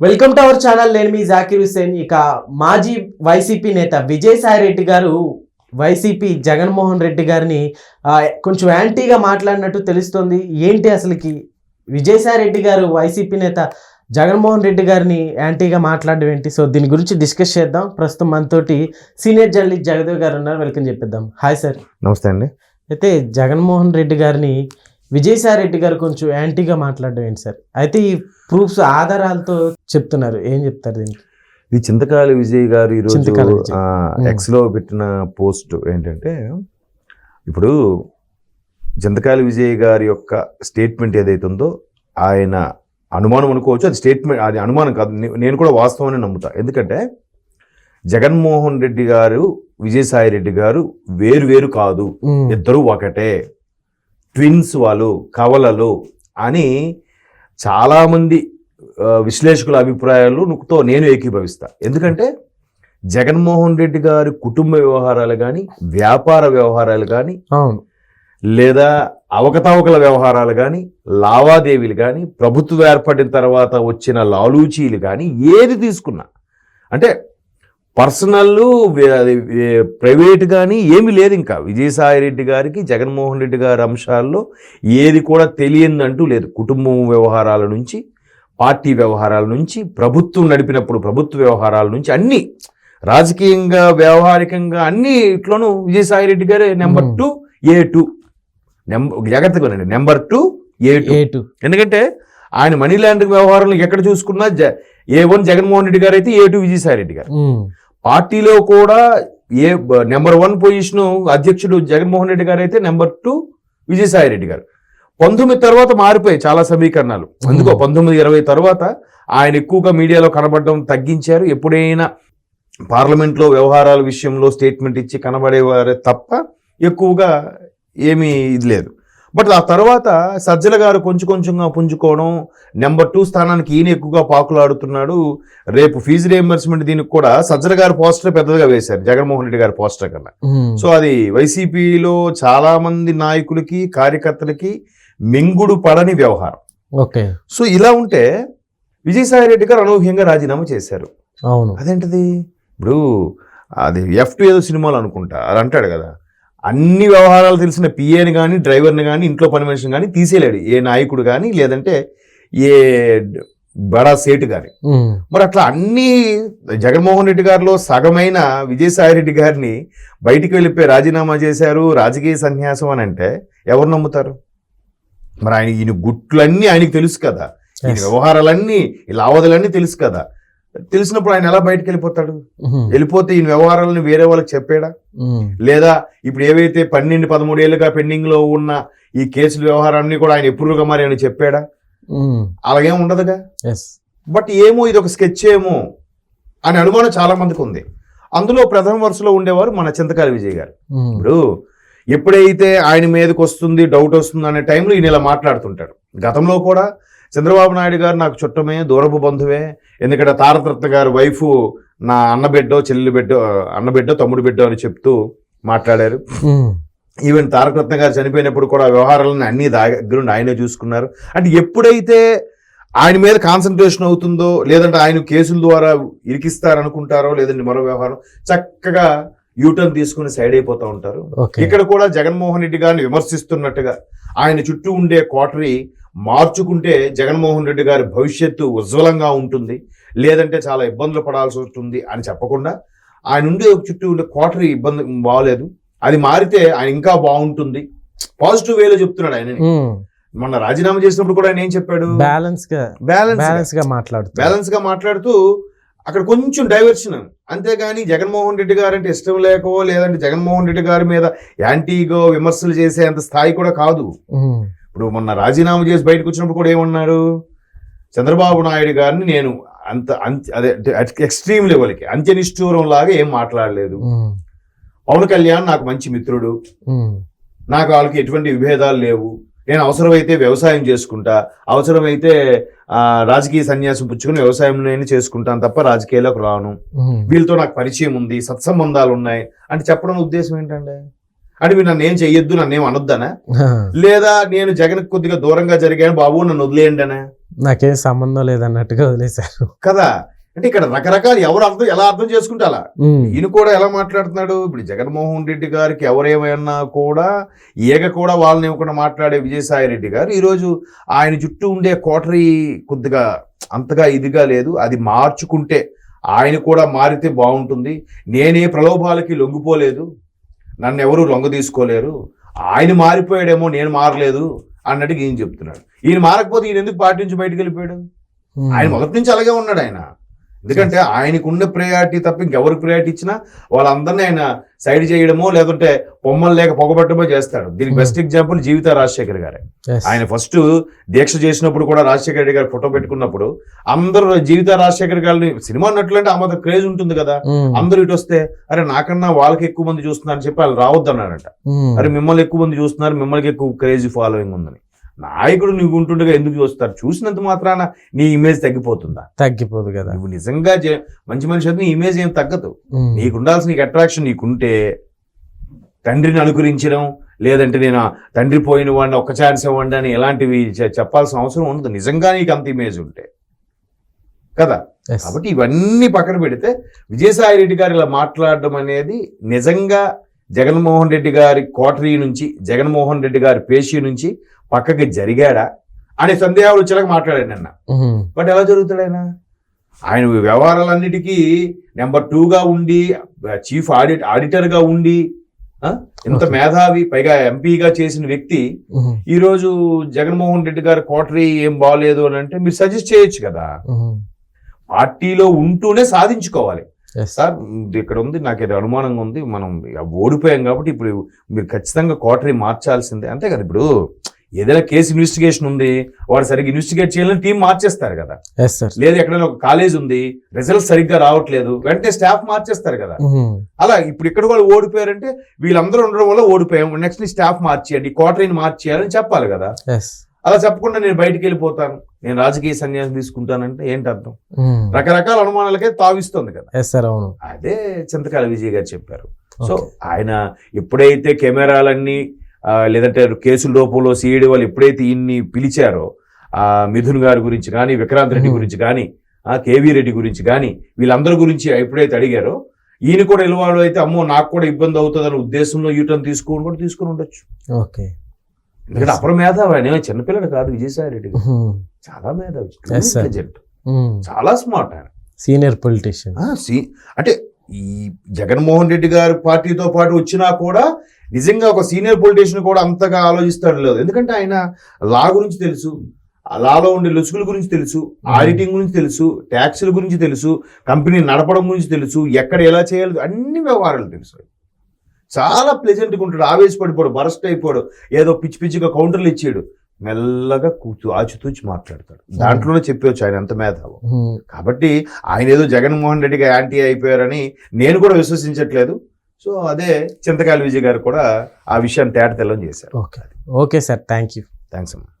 Welcome to our channel నేను మీ జాకిర్ హుసేన్ ఇక మాజీ వైసీపీ నేత విజయసాయి రెడ్డి గారు వైసీపీ జగన్మోహన్ రెడ్డి గారిని కొంచెం యాంటీగా మాట్లాడినట్టు తెలుస్తోంది. ఏంటి అసలుకి విజయసాయి రెడ్డి గారు వైసీపీ నేత జగన్మోహన్ రెడ్డి గారిని యాంటీగా మాట్లాడడం ఏంటి? సో దీని గురించి డిస్కస్ చేద్దాం. ప్రస్తుతం మనతోటి సీనియర్ జర్నలిస్ట్ జగదేవ్ గారు ఉన్నారు. వెల్కమ్ చెప్పిద్దాం. హాయ్ సార్ నమస్తే అండి. అయితే జగన్మోహన్ రెడ్డి గారిని విజయసాయి రెడ్డి గారు కొంచెం యాంటీగా మాట్లాడడం ఏంటి సార్? అయితే ఈ ప్రూఫ్స్ ఆధారాలతో చెప్తున్నారు. ఏం చెప్తారు దీనికి? ఈ చింతకాయల విజయ్ గారు ఈరోజు చింతకాయల విజయ్. ఉమ్. ఎక్స్లో పెట్టిన పోస్ట్ ఏంటంటే ఇప్పుడు చింతకాయల విజయ్ గారి యొక్క స్టేట్మెంట్ ఏదైతే ఉందో ఆయన అనుమానం అనుకోవచ్చు. అది స్టేట్మెంట్ అది అనుమానం కాదు. నేను కూడా వాస్తవాన్ని నమ్ముతా. ఎందుకంటే జగన్మోహన్ రెడ్డి గారు విజయసాయి రెడ్డి గారు వేరు వేరు కాదు. ఇద్దరు ఒకటే. ట్విన్స్ వాళ్ళు కవలలు అని చాలామంది విశ్లేషకుల అభిప్రాయాలతో నేను ఏకీభవిస్తా. ఎందుకంటే జగన్మోహన్ రెడ్డి గారి కుటుంబ వ్యవహారాలు కానీ వ్యాపార వ్యవహారాలు కానీ అవును. లేదా అవకతవకల వ్యవహారాలు కానీ లావాదేవీలు కానీ ప్రభుత్వం ఏర్పడిన తర్వాత వచ్చిన లాలూచీలు కానీ ఏది తీసుకున్నా అంటే పర్సనల్ ప్రైవేట్ కానీ ఏమీ లేదు ఇంకా. విజయసాయి రెడ్డి గారికి జగన్మోహన్ రెడ్డి గారి అంశాల్లో ఏది కూడా తెలియదంటూ లేదు. కుటుంబం వ్యవహారాల నుంచి పార్టీ వ్యవహారాల నుంచి ప్రభుత్వం నడిపినప్పుడు ప్రభుత్వ వ్యవహారాల నుంచి అన్ని రాజకీయంగా వ్యవహారికంగా అన్ని ఇట్లోనూ విజయసాయి రెడ్డి గారే number. Two A two. Number జాగ్రత్తగా ఉండండి. Number two A two. A two. ఎందుకంటే ఆయన మనీ లాండరింగ్ వ్యవహారంలో ఎక్కడ చూసుకున్నా ఏ వన్ జగన్మోహన్ రెడ్డి గారు అయితే ఏ టూ విజయసాయి రెడ్డి గారు పార్టీలో కూడా ఏ నెంబర్ వన్ పొజిషన్ అధ్యక్షుడు జగన్మోహన్ రెడ్డి గారు అయితే నెంబర్ టూ విజయసాయి రెడ్డి గారు. పంతొమ్మిది తర్వాత మారిపోయాయి చాలా సమీకరణాలు. అందుకో పంతొమ్మిది ఇరవై తర్వాత ఆయన ఎక్కువగా మీడియాలో కనబడడం తగ్గించారు. ఎప్పుడైనా పార్లమెంట్లో వ్యవహారాల విషయంలో స్టేట్మెంట్ ఇచ్చి కనబడేవారే తప్ప ఎక్కువగా ఏమీ ఇది లేదు. బట్ ఆ తర్వాత సజ్జల గారు కొంచెం కొంచెంగా పుంజుకోవడం నెంబర్ టూ స్థానానికి ఈయన ఎక్కువగా పాకులాడుతున్నాడు. రేపు ఫీజు రియంబర్స్మెంట్ దీనికి కూడా సజ్జల గారి పోస్టర్ పెద్దగా వేశారు జగన్మోహన్ రెడ్డి గారి పోస్టర్ కన్నా. సో అది వైసీపీలో చాలా మంది నాయకులకి కార్యకర్తలకి మింగుడు పడని వ్యవహారం. ఓకే. సో ఇలా ఉంటే విజయసాయి రెడ్డి గారు అనూహ్యంగా రాజీనామా చేశారు. అవును. అదేంటిది? ఇప్పుడు అది ఎఫ్ టూ ఏదో సినిమాలు అనుకుంటా అది అంటాడు కదా. అన్ని వ్యవహారాలు తెలిసిన పిఏని కానీ డ్రైవర్ని కానీ ఇంట్లో పని మనిషిని కానీ తీసేయలేడు. ఏ నాయకుడు కానీ లేదంటే ఏ బడా సేటు కానీ మరి అట్లా అన్ని జగన్మోహన్ రెడ్డి గారిలో సగమైన విజయసాయి రెడ్డి గారిని బయటికి వెళ్ళిపోయి రాజీనామా చేశారు రాజకీయ సన్యాసం అని అంటే ఎవరు నమ్ముతారు? మరి ఆయన ఈయన గుట్లన్నీ ఆయనకి తెలుసు కదా. ఈయన. వ్యవహారాలన్నీ ఈ లావాదేలన్నీ తెలుసు కదా. తెలిసినప్పుడు ఆయన ఎలా బయటకు వెళ్ళిపోతాడు వెళ్ళిపోతే ఈయన వ్యవహారాలను వేరే వాళ్ళకి చెప్పాడా? లేదా ఇప్పుడు ఏవైతే పన్నెండు పదమూడు ఏళ్ళుగా పెండింగ్లో ఉన్న ఈ కేసుల వ్యవహారాన్ని కూడా ఆయన ఎప్పుడుగా మరి ఆయన చెప్పాడా? అలాగేం ఉండదుగా? బట్ ఏమో ఇది ఒక స్కెచ్ ఏమో అనే అనుమానం చాలా మందికి ఉంది. అందులో ప్రథమ వరుసలో ఉండేవారు మన చింతకాయల విజయ్ గారు. ఇప్పుడు ఎప్పుడైతే ఆయన మీదకి వస్తుంది డౌట్ వస్తుంది అనే టైంలో ఈయన ఇలా మాట్లాడుతుంటాడు. గతంలో కూడా చంద్రబాబు నాయుడు గారు నాకు చుట్టమే దూరపు బంధువే. ఎందుకంటే తారకరత్న గారి వైఫ్ నా అన్న బిడ్డో చెల్లి బిడ్డో అన్న బిడ్డో తమ్ముడు బిడ్డో అని చెప్తూ మాట్లాడారు. ఈవెన్ తారకరత్న గారు చనిపోయినప్పుడు కూడా వ్యవహారాలను అన్ని దగ్గరుండి ఆయనే చూసుకున్నారు. అంటే ఎప్పుడైతే ఆయన మీద కాన్సన్ట్రేషన్ అవుతుందో లేదంటే ఆయన కేసుల ద్వారా ఇరికిస్తారనుకుంటారో లేదంటే మరో వ్యవహారం చక్కగా యూటర్న్ తీసుకుని సైడ్ అయిపోతూ ఉంటారు. ఇక్కడ కూడా జగన్మోహన్ రెడ్డి గారిని విమర్శిస్తున్నట్టుగా ఆయన చుట్టూ ఉండే కోటరీ మార్చుకుంటే జగన్మోహన్ రెడ్డి గారి భవిష్యత్తు ఉజ్వలంగా ఉంటుంది. లేదంటే చాలా ఇబ్బందులు పడాల్సి వస్తుంది అని చెప్పకుండా ఆయన ఉండే చుట్టూ ఉండే కోటరీ ఇబ్బంది బాగలేదు అది మారితే ఆయన ఇంకా బాగుంటుంది. పాజిటివ్ వేలో చెప్తున్నాడు ఆయన మొన్న రాజీనామా చేసినప్పుడు కూడా ఆయన ఏం చెప్పాడు? బ్యాలెన్స్గా బ్యాలెన్స్ బ్యాలెన్స్గా మాట్లాడుతూ. బ్యాలెన్స్గా మాట్లాడుతూ అక్కడ కొంచెం డైవర్షన్ అంతేగాని జగన్మోహన్ రెడ్డి గారు అంటే ఇష్టం లేకో లేదంటే జగన్మోహన్ రెడ్డి గారి మీద యాంటీగో విమర్శలు చేసేంత స్థాయి కూడా కాదు. ఇప్పుడు మొన్న రాజీనామా చేసి బయటకు వచ్చినప్పుడు కూడా ఏమన్నారు చంద్రబాబు నాయుడు గారిని నేను అంత అంత అదే ఎక్స్ట్రీమ్ లెవెల్కి అంత్యనిష్ఠూరం లాగా ఏం మాట్లాడలేదు. పవన్ కళ్యాణ్ నాకు మంచి మిత్రుడు. నాకు వాళ్ళకి ఎటువంటి విభేదాలు లేవు. నేను అవసరమైతే వ్యవసాయం చేసుకుంటా అవసరమైతే ఆ, రాజకీయ సన్యాసం పుచ్చుకుని వ్యవసాయం నేను చేసుకుంటాను తప్ప రాజకీయాలకు రాను. వీళ్ళతో నాకు పరిచయం ఉంది సత్సంబంధాలు ఉన్నాయి అంటే చెప్పడం ఉద్దేశం ఏంటండి? అంటే మీరు నన్ను ఏం చెయ్యొద్దు నన్ను ఏం అనొద్దనా లేదా నేను జగన్ కొద్దిగా దూరంగా జరిగాను బాబు నన్ను వదిలేయండి అనే నాకేం సంబంధం లేదన్నట్టుగా వదిలేశారు. కదా? అంటే ఇక్కడ రకరకాలు ఎవరు అర్థం ఎలా అర్థం చేసుకుంటే అలా. ఈయన కూడా ఎలా మాట్లాడుతున్నాడు? ఇప్పుడు జగన్మోహన్ రెడ్డి గారికి ఎవరేమైనా కూడా ఏగ కూడా వాళ్ళని ఇవ్వకుండా మాట్లాడే విజయసాయి రెడ్డి గారు ఈరోజు ఆయన చుట్టూ ఉండే కోటరీ కొద్దిగా అంతగా ఇదిగా లేదు. అది మార్చుకుంటే ఆయన కూడా మారితే బాగుంటుంది. నేనే ప్రలోభాలకి లొంగిపోలేదు. నన్ను ఎవరు లొంగ తీసుకోలేరు. ఆయన మారిపోయాడేమో నేను మారలేదు అన్నట్టుగా ఈయన చెప్తున్నాడు. ఈయన మారకపోతే ఈయన ఎందుకు పార్టీ నుంచి బయటకు వెళ్ళిపోయాడు? ఆయన మొదటి నుంచి అలాగే ఉన్నాడు ఆయన. ఎందుకంటే ఆయనకు ఉన్న ప్రయారిటీ తప్ప ఇంకెవరికి ప్రయారిటీ ఇచ్చినా వాళ్ళందరినీ ఆయన సైడ్ చేయడమో లేదంటే పొమ్మలు లేక పొగబట్టమో చేస్తాడు. దీనికి బెస్ట్ ఎగ్జాంపుల్ జీవిత రాజశేఖర్ గారే. ఆయన ఫస్ట్ దీక్ష చేసినప్పుడు కూడా రాజశేఖర రెడ్డి గారు ఫోటో పెట్టుకున్నప్పుడు అందరూ జీవిత రాజశేఖర్ గారిని సినిమా నటులంటే ఆ మాత్రం క్రేజ్ ఉంటుంది కదా. ఉమ్, అందరూ ఇటు వస్తే అరే నాకన్నా వాళ్ళకి ఎక్కువ మంది చూస్తున్నారని చెప్పి వాళ్ళు రావద్దు అన్నారట ఉమ్, అరే మిమ్మల్ని ఎక్కువ మంది చూస్తున్నారు మిమ్మల్ని ఎక్కువ క్రేజ్ ఫాలోయింగ్ ఉందని. నాయకుడు నీకు ఉంటుండగా ఎందుకు చూస్తారు? చూసినంత మాత్రాన నీ ఇమేజ్ తగ్గిపోతుందా? తగ్గిపోదు కదా. నువ్వు నిజంగా మంచి మనిషి అయితే నీ ఇమేజ్ ఏం తగ్గదు. నీకు ఉండాల్సిన నీకు అట్రాక్షన్ నీకుంటే తండ్రిని అనుకరించడం లేదంటే నేను తండ్రి పోయిన వాడిని ఒక్క ఛాన్స్ ఇవ్వండి అని ఎలాంటివి చె- చెప్పాల్సిన అవసరం ఉండదు. నిజంగా నీకు అంత ఇమేజ్ ఉంటే. కదా. కాబట్టి ఇవన్నీ పక్కన పెడితే విజయసాయి రెడ్డి గారు ఇలా మాట్లాడడం అనేది నిజంగా జగన్మోహన్ రెడ్డి గారి కోటరీ నుంచి జగన్మోహన్ రెడ్డి గారి పేషీ నుంచి పక్కకి జరిగాడా అనే సందేహాలు వచ్చేలాగా మాట్లాడాడు నిన్న. బట్ ఎలా జరుగుతాడు ఆయన? ఆయన వ్యవహారాలన్నిటికీ నెంబర్ టూగా ఉండి చీఫ్ ఆడిట్ ఆడిటర్గా ఉండి ఇంత. మేధావి పైగా ఎంపీగా చేసిన వ్యక్తి ఈ రోజు జగన్మోహన్ రెడ్డి గారి కోటరీ ఏం బాగాలేదు అని అంటే మీరు సజెస్ట్ చేయొచ్చు కదా. పార్టీలో ఉంటూనే సాధించుకోవాలి. సార్ ఇక్కడ ఉంది నాకు ఏదో అనుమానంగా ఉంది మనం ఓడిపోయాం కాబట్టి ఇప్పుడు మీరు ఖచ్చితంగా కోటరీ మార్చాల్సిందే. అంతే కదా ఇప్పుడు? ఏదైనా కేసు ఇన్వెస్టిగేషన్ ఉంది వాడు సరిగ్గా ఇన్వెస్టిగేట్ చేయాలని టీం మార్చేస్తారు కదా. లేదు ఎక్కడైనా ఒక కాలేజ్ ఉంది రిజల్ట్ సరిగ్గా రావట్లేదు వెంటనే స్టాఫ్ మార్చేస్తారు కదా. అలా ఇప్పుడు ఇక్కడ కూడా ఓడిపోయారంటే వీళ్ళందరూ ఉండడం వల్ల ఓడిపోయాం నెక్స్ట్ స్టాఫ్ మార్చేయండి క్వార్టరీని మార్చేయాలని చెప్పాలి కదా. అలా చెప్పకుండా నేను బయటికి వెళ్ళిపోతాను. నేను రాజకీయ సన్యాసం తీసుకుంటానంటే ఏంటి అర్థం? రకరకాల అనుమానాలకే తావిస్తుంది కదా. అవును. అదే చింతకాల విజయ్ గారు చెప్పారు. సో. ఆయన ఎప్పుడైతే కెమెరాలన్నీ లేదంటే కేసుల రూపంలో సిఐడి వాళ్ళు ఎప్పుడైతే ఈయన్ని పిలిచారో ఆ మిథున్ గారి గురించి కానీ విక్రాంత్ రెడ్డి. గురించి కానీ ఆ కేవీ రెడ్డి గురించి కానీ వీళ్ళందరి గురించి ఎప్పుడైతే అడిగారో ఈయన కూడా నిలవాడు అయితే అమ్మో నాకు కూడా ఇబ్బంది అవుతుందనే ఉద్దేశంలో యూటర్న్ తీసుకొని కూడా తీసుకుని ఉండొచ్చు. ఓకే. ఎందుకంటే అప్పుడు మేధావి ఆయన చిన్నపిల్లడు కాదు విజయసాయి రెడ్డి చాలా మేధావి చాలా స్మార్ట్ ఆయన. సీనియర్ పొలిటీషియన్ అంటే ఈ జగన్మోహన్ రెడ్డి గారి పార్టీతో పాటు వచ్చినా కూడా నిజంగా ఒక సీనియర్ పొలిటీషియన్ కూడా అంతగా ఆలోచిస్తాడు లేదు. ఎందుకంటే ఆయన లా గురించి తెలుసు లాలో ఉండే లొసుగుల గురించి తెలుసు ఆడిటింగ్ గురించి తెలుసు ట్యాక్సుల గురించి తెలుసు కంపెనీ నడపడం గురించి తెలుసు ఎక్కడ ఎలా చేయాలి అన్ని వ్యవహారాలు తెలుసు. చాలా ప్లెజెంట్గా ఉంటాడు ఆవేశపడిపోడు బరస్ట్ అయిపోడు ఏదో పిచ్చి పిచ్చిగా కౌంటర్లు ఇచ్చాడు. మెల్లగా కూర్చు ఆచితూచి మాట్లాడతాడు. దాంట్లోనే చెప్పవచ్చు ఆయన ఎంత మేధావు. కాబట్టి ఆయన ఏదో జగన్మోహన్ రెడ్డిగా యాంటీ అయిపోయారని నేను కూడా విశ్వసించట్లేదు. సో అదే చింతకాయల విజయ్ గారు కూడా ఆ విషయాన్ని తేట తెల్లం చేశారు. Okay. Okay sir. Thank you thanks అమ్మా.